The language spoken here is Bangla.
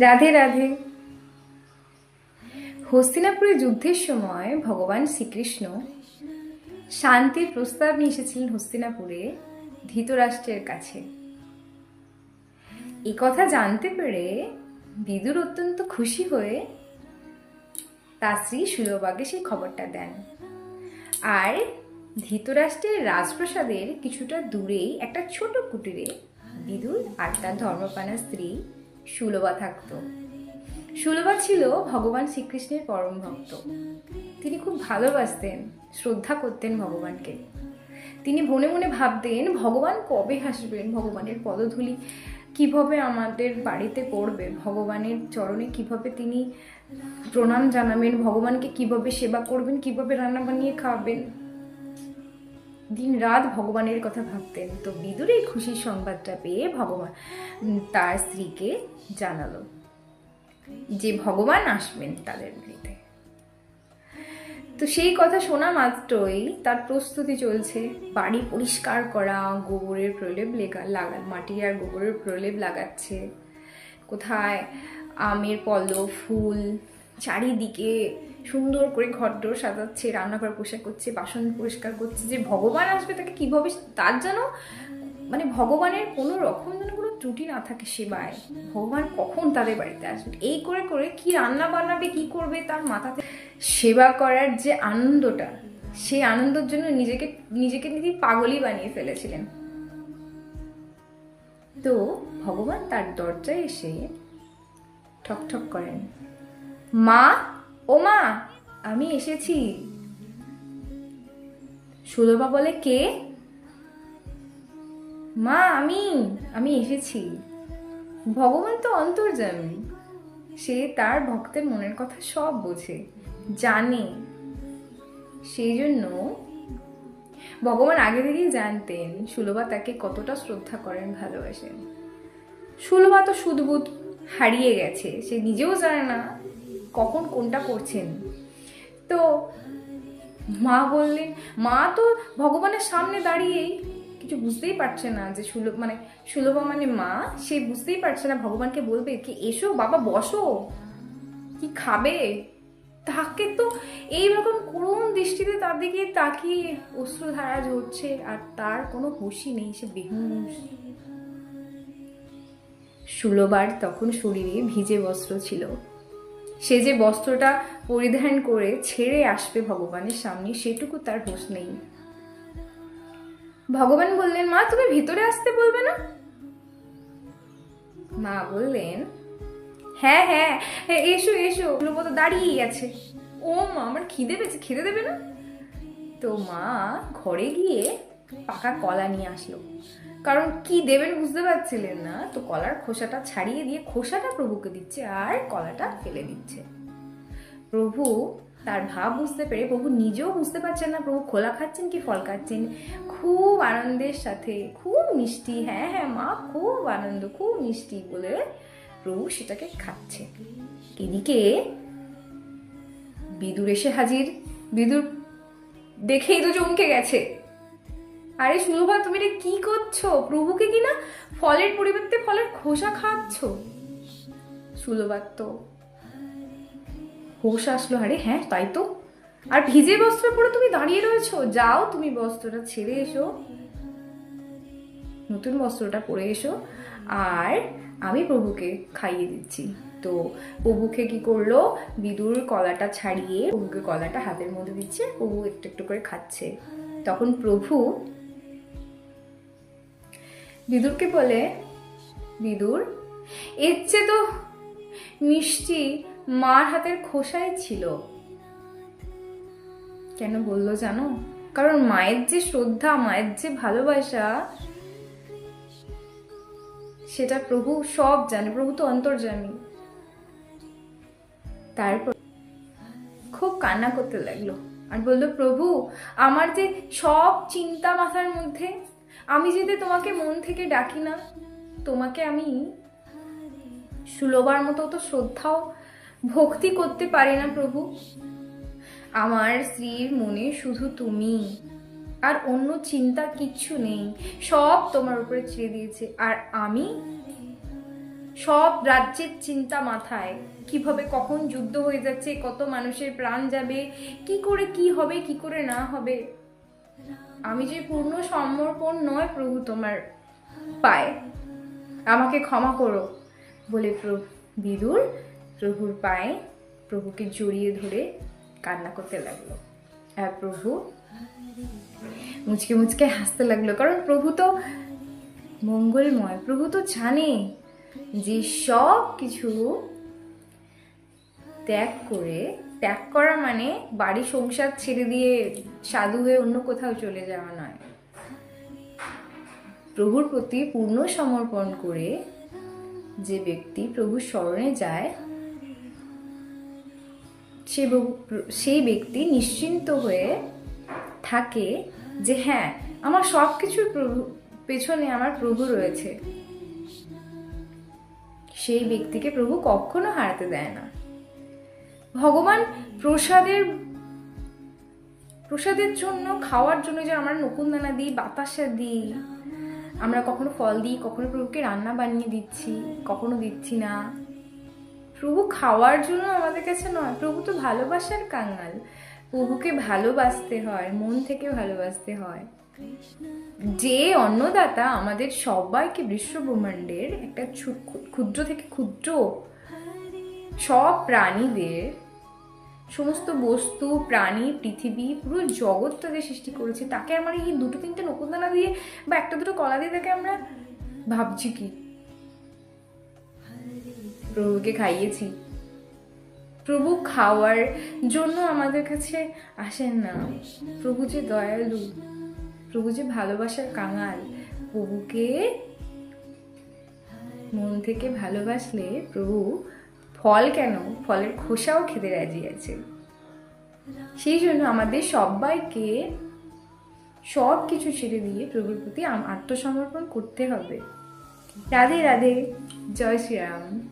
রাধে রাধে। হস্তিনাপুরের যুদ্ধের সময় ভগবান শ্রীকৃষ্ণ শান্তির প্রস্তাব নিয়ে এসেছিলেন হস্তিনাপুরে ধৃতরাষ্ট্রের কাছে। এই কথা জানতে পেরে বিদুর অত্যন্ত খুশি হয়ে তার স্ত্রী সুলভাকে সেই খবরটা দেন। আর ধৃতরাষ্ট্রের রাজপ্রাসাদের কিছুটা দূরেই একটা ছোট কুটিরে বিদুর আর তার ধর্মপানা স্ত্রী সুলভা থাকতো। সুলভা ছিল ভগবান শ্রীকৃষ্ণের পরম ভক্ত। তিনি খুব ভালোবাসতেন, শ্রদ্ধা করতেন ভগবানকে। তিনি মনে মনে ভাবতেন, ভগবান কবে হাসবেন? ভগবানের পদধূলি কীভাবে আমাদের বাড়িতে পড়বে? ভগবানের চরণে কীভাবে তিনি প্রণাম জানাবেন? ভগবানকে কীভাবে সেবা করবেন? কীভাবে রান্না বানিয়ে খাওয়াবেন দিন রাত ভগবানের কথা ভাবতেন। তো বিদুর এই খুশির সংবাদটা পেয়ে ভগবান তার স্ত্রীকে জানালো যে ভগবান আসবেন তাদের বাড়িতে। তো সেই কথা শোনা মাত্রই তার প্রস্তুতি চলছে। বাড়ি পরিষ্কার করা, গোবরের প্রলেপ লেগা, লাগা, মাটি আর গোবরের প্রলেপ লাগাচ্ছে। কোথায় আমের পল্লব ফুল চারিদিকে সুন্দর করে ঘরদোর সাজাচ্ছে, রান্নাঘর পরিষ্কার করছে, বাসন পরিষ্কার করছে, যে ভগবান আসবে তাকে কীভাবে তার যেন মানে ভগবানের কোনো রকম যেন কোনো ত্রুটি না থাকে সেবায়। ভগবান কখন তাদের বাড়িতে আসবে? এই করে করে কি রান্না বানাবে, কি করবে তার মাথাতে? সেবা করার যে আনন্দটা, সেই আনন্দের জন্য নিজেকে নিজেকে তিনি পাগলই বানিয়ে ফেলেছিলেন। তো ভগবান তার দরজায় এসে ঠক ঠক করেন। মা, ও মা, আমি এসেছি। সুলভা বলে, কে? মা, আমি আমি এসেছি। ভগবান তো অন্তর্যামী। সে তার ভক্তের মনের কথা সব বোঝে, জানে। সেই জন্য ভগবান আগে থেকেই জানতেন সুলভা তাকে কতটা শ্রদ্ধা করেন, ভালোবাসেন। সুলভা তো সুদবুদ হারিয়ে গেছে, সে নিজেও জানে না। কখন কোনটা করছেন? তো মা বললেন, মা তো ভগবানের সামনে দাঁড়িয়েই কিছু বুঝতেই পারছে না যে সুলভ মানে সুলভা মানে মা, সে বুঝতেই পারছে না, ভগবানকে বলবে কি, এসো বাবা, বসো। কি খাবে? তাকে তো এইরকম করুণ দৃষ্টিতে তার দিকে তাকিয়ে অশ্রুধারা ঝরছে, আর তার কোনো হুঁশই নেই, সে বেহুশ। সুলভার তখন শরীরে ভিজে বস্ত্র ছিল। সে যে বস্ত্রটা পরিধান করে ছেড়ে আসবে ভগবানের সামনে, সেটুকু তার হুঁশ নেই। ভগবান বললেন, মা, তুমি ভিতরে আসতে বলবে না? মা বললেন হ্যাঁ হ্যাঁ এসো এসো ওগুলো মতো দাঁড়িয়েই আছে। ও মা, আমার খিদে পেয়েছে খিদে দেবে না? তো মা ঘরে গিয়ে পাকা কলা নিয়ে আসলো। কারণ কি দেবেন বুঝতে পারছিলেন না? তো কলার খোসাটা ছাড়িয়ে দিয়ে খোসাটা প্রভুকে দিচ্ছে আর কলাটা ফেলে দিচ্ছে। প্রভু তার ভাব বুঝতে পেরে, প্রভু নিজেও বুঝতে পারছেন না, প্রভু খোলা খাচ্ছেন কি ফল খাচ্ছেন? খুব আনন্দের সাথে, খুব মিষ্টি হ্যাঁ হ্যাঁ মা, খুব আনন্দ, খুব মিষ্টি বলে প্রভু সেটাকে খাচ্ছে। এদিকে বিদুর এসে হাজির। বিদুর দেখেই তো চমকে গেছে। আরে সুলভা তুমি রে কি করছ? প্রভুকে কি না ফলের পরিবর্তে ফলের খোসা খাচ্ছ সুলভার তো হোশ আসলো, আরে হ্যাঁ তাই তো। আর ভিজে বস্ত্র পরে তুমি দাঁড়িয়ে রয়েছো? যাও, তুমি বস্ত্রটা ছেড়ে এসো। নতুন বস্ত্রটা পরে এসো। আর আমি প্রভুকে খাইয়ে দিচ্ছি। তো প্রভুকে কি করল? বিদুর কলাটা ছাড়িয়ে প্রভুকে কলাটা হাতের মধ্যে দিচ্ছে। প্রভু একটু একটু করে খাচ্ছে। তখন প্রভু বিদুরকে বলে, বিদুর, এর চেয়ে তো মিষ্টি মার হাতের খোসাই ছিল। কেন বলল জানো? কারণ মায়ের যে শ্রদ্ধা, মায়ের যে ভালোবাসা, সেটা প্রভু সব জানে, প্রভু তো অন্তর্জামী। তারপর খুব কান্না করতে লাগল আর বলল, প্রভু, আমার যে সব চিন্তা মাথার মধ্যে আমি যদি তোমাকে মন থেকে ডাকি না। তোমাকে আমি সুলভার মতো তো শ্রদ্ধাও ভক্তি করতে পারি না প্রভু। আমার স্ত্রীর মনে শুধু তুমি, আর অন্য চিন্তা কিচ্ছু নেই। সব তোমার উপরে ছেড়ে দিয়েছে, আর আমি সব রাজ্যের চিন্তা মাথায়। কীভাবে কখন যুদ্ধ হয়ে যাচ্ছে, কত মানুষের প্রাণ যাবে, কি করে কি হবে, কি করে না হবে? আমি যে পূর্ণ সমর্পণ নয় প্রভু তোমার পায়। আমাকে ক্ষমা করো বলে প্রভু বিদুর প্রভুর পায়ে প্রভুকে জড়িয়ে ধরে কান্না করতে লাগল। আর প্রভু মুচকে মুচকে হাসতে লাগল, কারণ প্রভু তো মঙ্গলময়, প্রভু তো জানে যে সব কিছু ত্যাগ করে ত্যাগ করা মানে বাড়ি সংসার ছেড়ে দিয়ে সাধু হয়ে অন্য কোথাও চলে যাওয়া নয়। প্রভুর প্রতি পূর্ণ সমর্পণ করে যে ব্যক্তি প্রভুর স্মরণে যায়, সে সেই ব্যক্তি নিশ্চিন্ত হয়ে থাকে যে হ্যাঁ আমার সব কিছুর প্রভু, পেছনে আমার প্রভু রয়েছে। সেই ব্যক্তিকে প্রভু কখনো হারাতে দেয় না। ভগবান প্রসাদের প্রসাদের জন্য, খাওয়ার জন্য যে আমরা নকুনদানা দিই, বাতাসা দিই। আমরা কখনো ফল দিই, কখনো প্রভুকে রান্না বানিয়ে দিচ্ছি, কখনো দিচ্ছি না। প্রভু খাওয়ার জন্য আমাদের কাছে নয়, প্রভু তো ভালোবাসার কাঙ্গাল প্রভুকে ভালোবাসতে হয়, মন থেকে ভালোবাসতে হয়। যে অন্নদাতা আমাদের সবাইকে বিশ্ব ব্রহ্মাণ্ডের একটা ক্ষুদ্র থেকে ক্ষুদ্র সব প্রাণীদের, সমস্ত বস্তু, প্রাণী, পৃথিবী, পুরো জগৎ যে সৃষ্টি করেছে। তাকে আমার এই দুটো তিনটে নকুনদানা দিয়ে বা একটা দুটো কলা দিয়ে তাকে আমরা ভাবছি কি? প্রভুকে খাইয়েছি। প্রভু খাওয়ার জন্য আমাদের কাছে আসেন না। প্রভু যে দয়ালু, প্রভু যে ভালোবাসার কাঙাল, প্রভুকে মন থেকে ভালোবাসলে প্রভু ফল কেন? ফলের খোসাও খেতে রাজি আছে। সেই জন্য আমাদের সবাইকে সব কিছু ছেড়ে দিয়ে প্রভুর প্রতি আত্মসমর্পণ করতে হবে। রাধে রাধে, জয় শ্রীরাম।